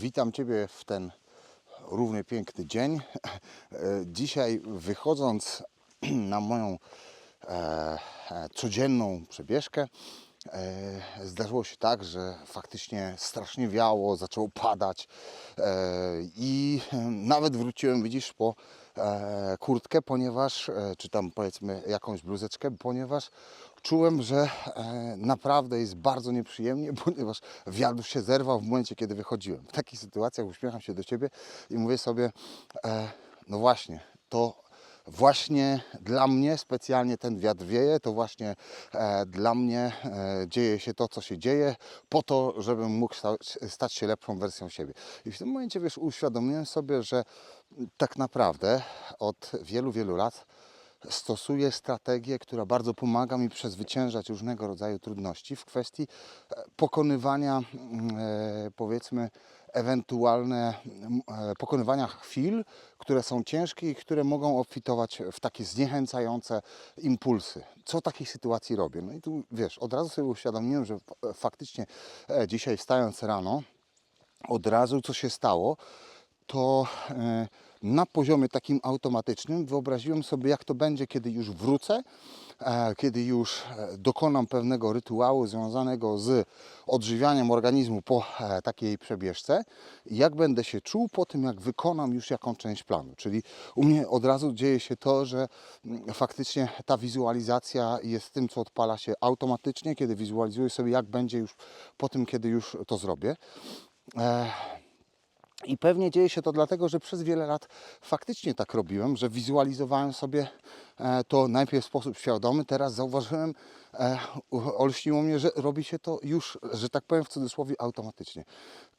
Witam Ciebie w ten równie piękny dzień. E, Dzisiaj wychodząc na moją e, e, codzienną przebieżkę, zdarzyło się tak, że faktycznie strasznie wiało, zaczęło padać i nawet wróciłem, widzisz, po kurtkę, ponieważ, czy tam powiedzmy jakąś bluzeczkę, ponieważ czułem, że e, naprawdę jest bardzo nieprzyjemnie, ponieważ wiatr się zerwał w momencie, kiedy wychodziłem. W takich sytuacjach uśmiecham się do Ciebie i mówię sobie, e, no właśnie, to właśnie dla mnie specjalnie ten wiatr wieje, to właśnie e, dla mnie e, dzieje się to, co się dzieje, po to, żebym mógł stać, stać się lepszą wersją siebie. I w tym momencie, wiesz, uświadomiłem sobie, że tak naprawdę od wielu, wielu lat stosuję strategię, która bardzo pomaga mi przezwyciężać różnego rodzaju trudności w kwestii e, pokonywania, mm, e, powiedzmy, ewentualne mm, e, pokonywania chwil, które są ciężkie i które mogą obfitować w takie zniechęcające impulsy. Co takiej sytuacji robię? No i tu wiesz, od razu sobie uświadomiłem, że faktycznie dzisiaj wstając rano, od razu co się stało, to e, na poziomie takim automatycznym wyobraziłem sobie, jak to będzie, kiedy już wrócę, e, kiedy już e, dokonam pewnego rytuału związanego z odżywianiem organizmu po e, takiej przebieżce jak będę się czuł po tym, jak wykonam już jaką część planu. Czyli u mnie od razu dzieje się to, że mm, faktycznie ta wizualizacja jest tym, co odpala się automatycznie, kiedy wizualizuję sobie, jak będzie już po tym, kiedy już to zrobię. I pewnie dzieje się to dlatego, że przez wiele lat faktycznie tak robiłem, że wizualizowałem sobie e, to najpierw w sposób świadomy, teraz zauważyłem, e, olśniło mnie, że robi się to już, że tak powiem w cudzysłowie, automatycznie.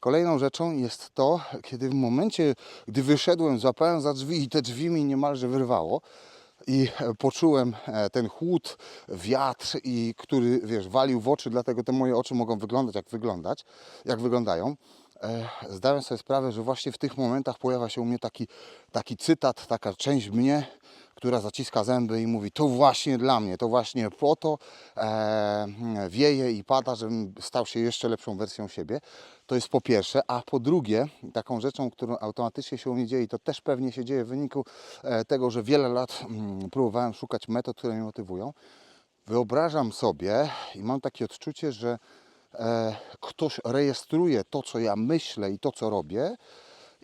Kolejną rzeczą jest to, kiedy w momencie, gdy wyszedłem, złapałem za drzwi i te drzwi mi niemalże wyrwało, i e, poczułem ten chłód, wiatr, i który, wiesz, walił w oczy, dlatego te moje oczy mogą wyglądać jak wyglądać, jak wyglądają. E, Zdałem sobie sprawę, że właśnie w tych momentach pojawia się u mnie taki, taki cytat, taka część mnie, która zaciska zęby i mówi: To właśnie dla mnie, to właśnie po to e, wieje i pada, żebym stał się jeszcze lepszą wersją siebie. To jest po pierwsze, a po drugie, taką rzeczą, którą automatycznie się u mnie dzieje, i to też pewnie się dzieje w wyniku e, tego, że wiele lat mm, próbowałem szukać metod, które mnie motywują. Wyobrażam sobie i mam takie odczucie, że ktoś rejestruje to, co ja myślę i to, co robię,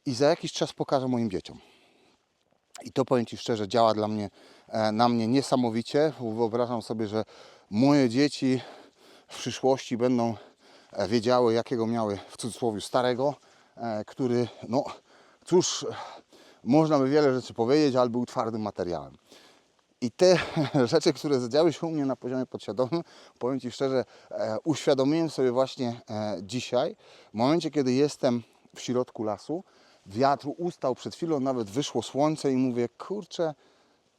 i za jakiś czas pokaże moim dzieciom. I to powiem Ci szczerze, działa dla mnie, e, na mnie niesamowicie. Wyobrażam sobie, że moje dzieci w przyszłości będą e, wiedziały, jakiego miały w cudzysłowie starego, e, który, no cóż, można by wiele rzeczy powiedzieć, ale był twardym materiałem. I te rzeczy, które zadziały się u mnie na poziomie podświadomym, powiem Ci szczerze, e, uświadomiłem sobie właśnie e, dzisiaj, w momencie, kiedy jestem w środku lasu, wiatr ustał przed chwilą, nawet wyszło słońce i mówię, kurczę,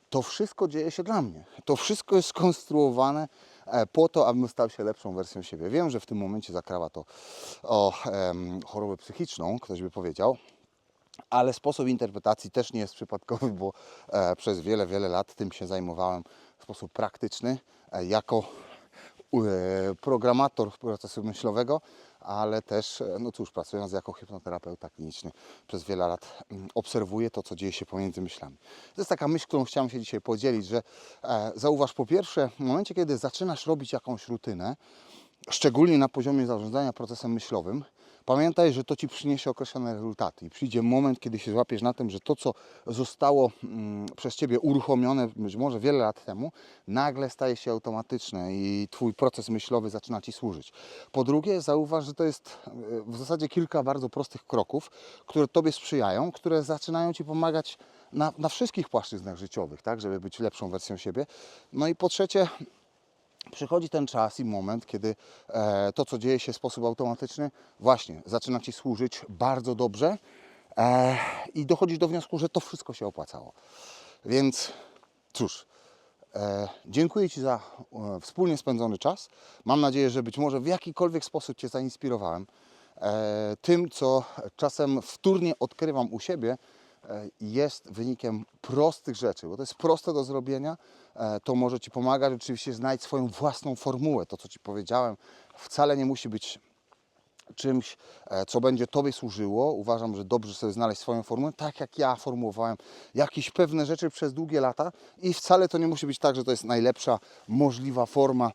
to wszystko dzieje się dla mnie. To wszystko jest skonstruowane e, po to, abym stał się lepszą wersją siebie. Wiem, że w tym momencie zakrawa to o em, chorobę psychiczną, ktoś by powiedział, ale sposób interpretacji też nie jest przypadkowy, bo e, przez wiele, wiele lat tym się zajmowałem w sposób praktyczny, e, jako e, programator procesu myślowego, ale też, no cóż, pracując jako hipnoterapeuta kliniczny przez wiele lat mm, obserwuję to, co dzieje się pomiędzy myślami. To jest taka myśl, którą chciałem się dzisiaj podzielić, że zauważ po pierwsze, w momencie, kiedy zaczynasz robić jakąś rutynę, szczególnie na poziomie zarządzania procesem myślowym, pamiętaj, że to Ci przyniesie określone rezultaty i przyjdzie moment, kiedy się złapiesz na tym, że to, co zostało mm, przez Ciebie uruchomione być może wiele lat temu, nagle staje się automatyczne i Twój proces myślowy zaczyna Ci służyć. Po drugie, zauważ, że to jest e, w zasadzie kilka bardzo prostych kroków, które Tobie sprzyjają, które zaczynają Ci pomagać na, na wszystkich płaszczyznach życiowych, tak, żeby być lepszą wersją siebie. No i po trzecie, przychodzi ten czas i moment, kiedy e, to, co dzieje się w sposób automatyczny, właśnie zaczyna Ci służyć bardzo dobrze e, i dochodzisz do wniosku, że to wszystko się opłacało. Więc cóż, e, dziękuję Ci za wspólnie spędzony czas. Mam nadzieję, że być może w jakikolwiek sposób Cię zainspirowałem tym, co czasem wtórnie odkrywam u siebie, jest wynikiem prostych rzeczy, bo to jest proste do zrobienia, e, to może Ci pomagać. Oczywiście znajdź swoją własną formułę. To, co Ci powiedziałem, wcale nie musi być czymś, e, co będzie Tobie służyło. Uważam, że dobrze sobie znaleźć swoją formułę, tak jak ja formułowałem jakieś pewne rzeczy przez długie lata i wcale to nie musi być tak, że to jest najlepsza możliwa forma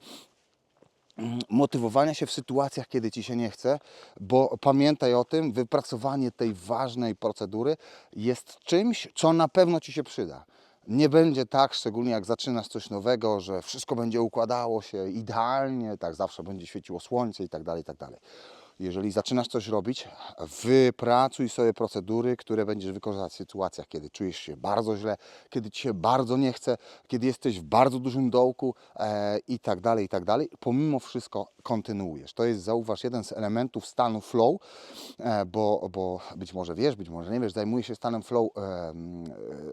motywowania się w sytuacjach, kiedy ci się nie chce, bo pamiętaj o tym, wypracowanie tej ważnej procedury jest czymś, co na pewno ci się przyda. Nie będzie tak, szczególnie jak zaczynasz coś nowego, że wszystko będzie układało się idealnie, tak zawsze będzie świeciło słońce i tak dalej, i tak dalej. Jeżeli zaczynasz coś robić, wypracuj sobie procedury, które będziesz wykorzystać w sytuacjach, kiedy czujesz się bardzo źle, kiedy ci się bardzo nie chce, kiedy jesteś w bardzo dużym dołku e, i tak dalej, i tak dalej. Pomimo wszystko kontynuujesz. To jest, zauważ, jeden z elementów stanu flow, e, bo, bo być może wiesz, być może nie wiesz, zajmuję się stanem flow e, e,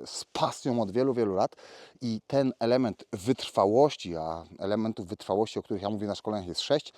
z pasją od wielu, wielu lat i ten element wytrwałości, a elementów wytrwałości, o których ja mówię na szkoleniach jest sześć,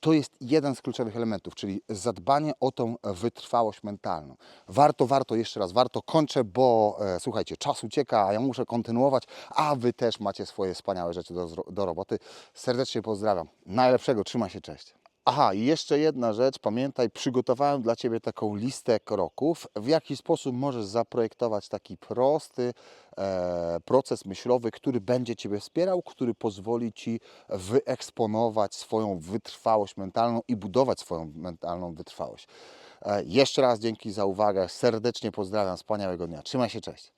to jest jeden z kluczowych elementów, czyli zadbanie o tą wytrwałość mentalną. Warto, warto, jeszcze raz, warto, kończę, bo e, słuchajcie, czas ucieka, a ja muszę kontynuować, a Wy też macie swoje wspaniałe rzeczy do, do roboty. Serdecznie pozdrawiam. Najlepszego, trzymaj się, cześć. Aha, i jeszcze jedna rzecz, pamiętaj, przygotowałem dla Ciebie taką listę kroków, w jaki sposób możesz zaprojektować taki prosty e, proces myślowy, który będzie Ciebie wspierał, który pozwoli Ci wyeksponować swoją wytrwałość mentalną i budować swoją mentalną wytrwałość. E, jeszcze raz dzięki za uwagę, serdecznie pozdrawiam, wspaniałego dnia, trzymaj się, cześć.